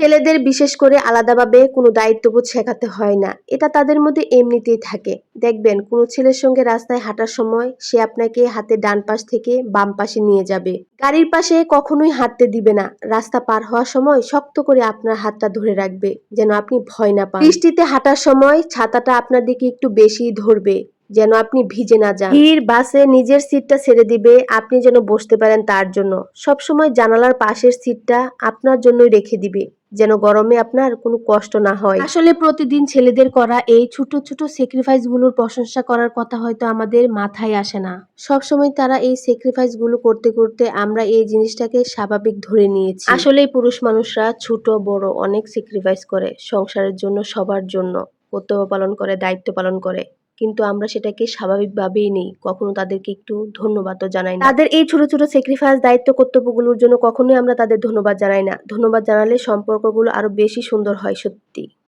ছেলেদের বিশেষ করে আলাদাভাবে কোনো দায়িত্ববোধ শেখাতে হয় না। এটা তাদের মধ্যে এমনিতেই থাকে। দেখবেন, কোনো ছেলের সঙ্গে রাস্তায় হাঁটার সময় সে আপনাকে হাতে ডান পাশ থেকে বাম পাশে নিয়ে যাবে। গাড়ির পাশে কখনোই হাঁটতে দিবে না। রাস্তা পার হওয়ার সময় শক্ত করে আপনার হাতটা ধরে রাখবে, যেন আপনি ভয় না পান। বৃষ্টিতে হাঁটার সময় ছাতাটা আপনার দিকে একটু বেশি ধরবে। যেন আপনি ভিজে না যান। ভিড় বাসে নিজের সিটটা ছেড়ে দিবে আপনি যেন বসতে পারেন তার জন্য। সব সময় জানালার পাশের সিটটা আপনার জন্যই রেখে দিবে যেন গরমে আপনার কোনো কষ্ট না হয়। আসলে প্রতিদিন ছেলেদের করা এই ছোট ছোট স্যাক্রিফাইসগুলোর প্রশংসা করার কথা হয়তো আমাদের মাথায় আসে না। সব সময় তারা এই স্যাক্রিফাইসগুলো করতে করতে আমরা এই জিনিসটাকে স্বাভাবিক ধরে নিয়েছি। আসলে পুরুষ মানুষরা ছোট বড় অনেক স্যাক্রিফাইস করে সংসারের জন্য সবার জন্য। কর্তব্য পালন করে দায়িত্ব পালন করে। কিন্তু আমরা সেটাকে স্বাভাবিকভাবেই নেই। কখনো তাদেরকে একটু ধন্যবাদও জানাই না। তাদের এই ছোট ছোট স্যাক্রিফাইস দায়িত্ব কর্তব্যগুলোর জন্য কখনোই আমরা তাদের ধন্যবাদ জানাই না। ধন্যবাদ জানালে সম্পর্কগুলো আরও বেশি সুন্দর হয় সত্যি।